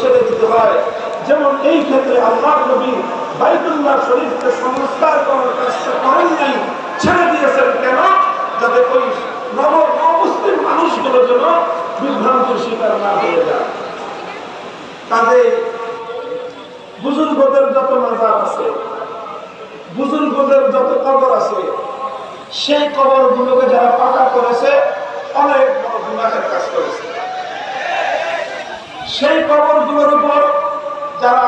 ছেড়ে দিতে হয়। যেমন এই ক্ষেত্রে আল্লাহ নবী বাইতুল্লাহ শরীফকে সংস্কার করার কাজটা করেন নাই, ছেড়ে দিয়েছেন কেন? যাতে ওই নব মুসলিম মানুষগুলো যেন বিভ্রান্তির শিকার না হয়ে যায়। কাজে বুজুর্গদের যত মাজার আছে, বুজুর্গদের যত কবর আছে, সেই কবর গুলোকে যারা পাকা করেছে অনেক বড় গুণাহের কাজ করেছে সেই কবরগুলোর উপর যারা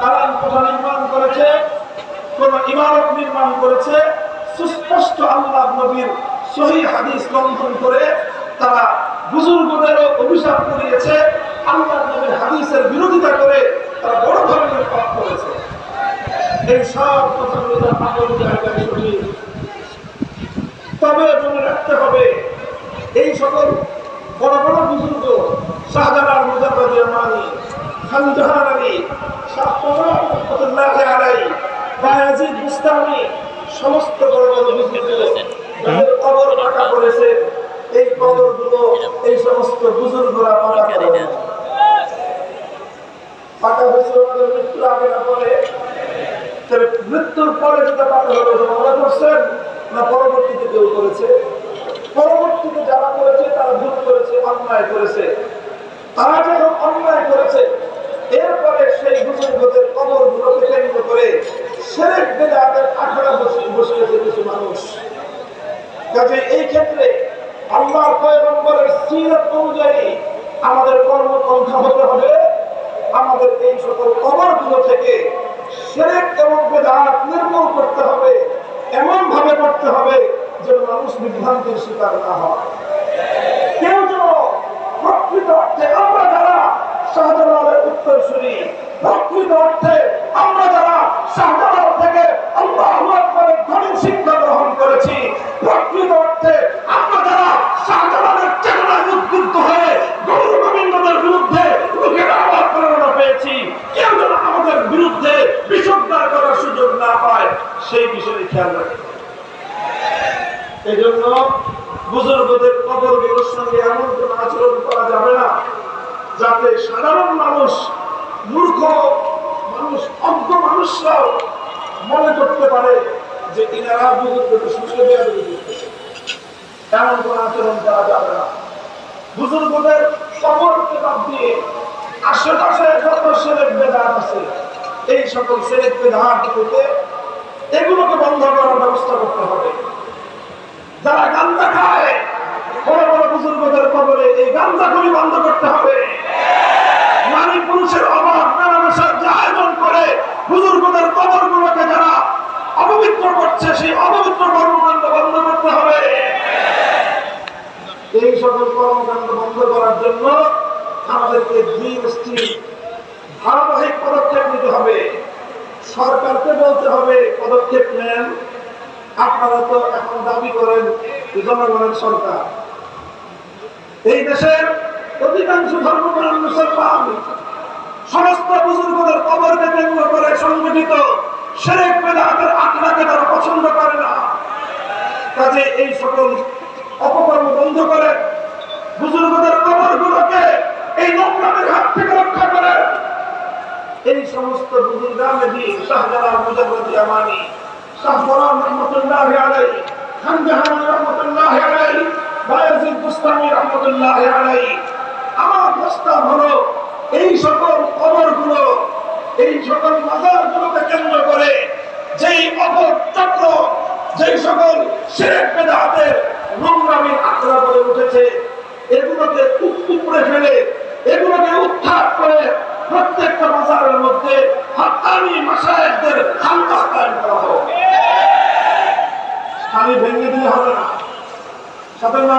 দালান কোঠা নির্মাণ করেছে, কোন ইমারত নির্মাণ করেছে, সুস্পষ্ট আল্লাহ নবীর সহি হাদিস লঙ্ঘন করে তারা বুজুর্গদেরও অভিশাপ করিয়েছে আল্লাহ নবীর হাদিসের বিরোধিতা করে তারা বড় ধরনের পাপ করেছে। এই সব কথাগুলো তার পাগল জায়গায় সঠিক তবে মনে রাখতে হবে, এই সকল বড় বড় বুজুর্গ রহমানি সমস্ত করেছে এই এই সমস্ত মৃত্যুর না পরে? মৃত্যুর পরে যেটা করছেন না পরবর্তীতে কেউ করেছে? পরবর্তীতে যারা করেছে, তারা ভুল করেছে, অন্যায় করেছে। তারা যখন অন্যায় করেছে এরপরে সেই বুজুর্গদের কবর গুলোকে কেন্দ্র করে সেরেক বেদাতের আখড়া বসে বসিয়েছে কিছু মানুষ। কাজে এই ক্ষেত্রে আল্লাহর পয়গম্বরের সিরত অনুযায়ী আমাদের কর্মপন্থা হতে হবে। আমাদের এই সকল কবরগুলো থেকে সেরেক এবং বেদাত নির্মূল করতে হবে এমন ভাবে করতে হবে যেন মানুষ বিভ্রান্তির শিকার না হয়। কেউ যেন প্রকৃত অর্থে আমরা শাহজালালের উত্তরসূরি। প্রকৃত অর্থে আমরা যারা শাহজালাল থেকে আল্লাহ আকবরের ধ্বনি শিক্ষা গ্রহণ করেছি প্রকৃত অর্থে আমরা যারা শাহজালালের চেতনায় উদ্বুদ্ধ হয়ে গৌর গোবিন্দদের বিরুদ্ধে লোকের আবার প্রেরণা পেয়েছি, কেউ যেন আমাদের বিরুদ্ধে বিষোদ্গার করার সুযোগ না পায়, সেই বিষয়ে খেয়াল রাখে। এই জন্য বুজুর্গদের কবরগুলোর সঙ্গে এমন কোন আচরণ করা যাবে না যাতে সাধারণ মানুষ, মূর্খ মানুষ, অজ্ঞ মানুষরাও মনে করতে পারে যে ইনারা বেয়াদবি করতেছে এমন কোন আচরণ করা যাবে না। বুজুর্গদের কবরকে বাদ দিয়ে আশেপাশে যত সেরেক বেদাত আছে, এই সকল সেরেক বেদাতগুলোকে এগুলোকে বন্ধ করার ব্যবস্থা করতে হবে। যারা গান্দা খায় বড় বড় বুজুর্গদের কবরে এই গান্দা গুলি বন্ধ করতে হবে নারী পুরুষের অভাব মেলামেশার যে আয়োজন করে বুজুর্গদের কবর গুলোকে যারা অপবিত্র করছে সেই অপবিত্র কর্মকাণ্ড বন্ধ করতে হবে এই সকল কর্মকাণ্ড বন্ধ করার জন্য আমাদেরকে ধীর ধারাবাহিক পদক্ষেপ নিতে হবে। সরকারকে বলতে হবে, পদক্ষেপ নেন। আপনারা তো এখন দাবি করেন জনগণের সরকার। এই দেশের অধিকাংশ ধর্মপ্রাণ মুসলমান সমস্ত বুজুর্গদের কবরকে কেন্দ্র করে সংগঠিত, সেরেক বেদাতের আখড়াকে তারা পছন্দ করে না। কাজে এই সকল অপকর্ম বন্ধ করে বুজুর্গদের কবরগুলোকে এই নোংরামের হাত থেকে রক্ষা করে। এই সমস্ত বুজুর্গামেদি শাহজালাল মুজাফর আমানি শাহজালাল রহমতুল্লাহ আলাই খানজাহান রহমতুল্লাহ আলাই বায়াজিদ বুস্তামি রহমতুল্লাহ আলাই আমার প্রস্তাব হলো, এই সকল কবরগুলো, এই সকল মাজারগুলোকে কেন্দ্র করে যেই অপচক্র যেই সকল শেরেক বেদাতের হাক্কানি মাসায়েকদের হালকা কায়েম ভেঙে দিলে হবে না। সাধারণ